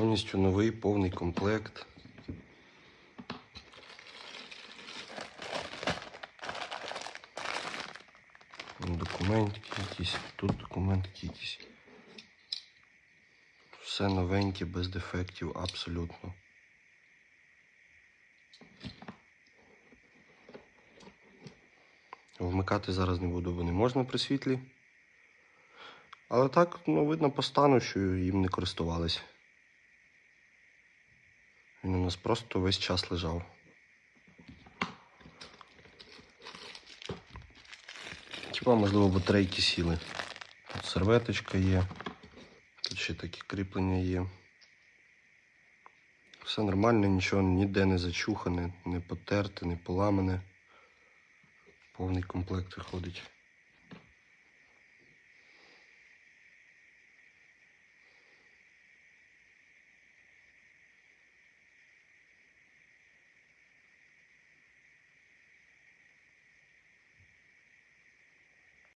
Повністю новий повний комплект. Документики якісь, тут документики якісь. Все новеньке, без дефектів, абсолютно. Вмикати зараз не буду, бо не можна при світлі. Але так, ну, видно по стану, що їм не користувалися. Він у нас просто весь час лежав. Хіба, можливо, батарейки сіли. Тут серветочка є. Тут ще такі кріплення є. Все нормально, нічого ніде не зачухане, не потерте, не поламане. Повний комплект виходить.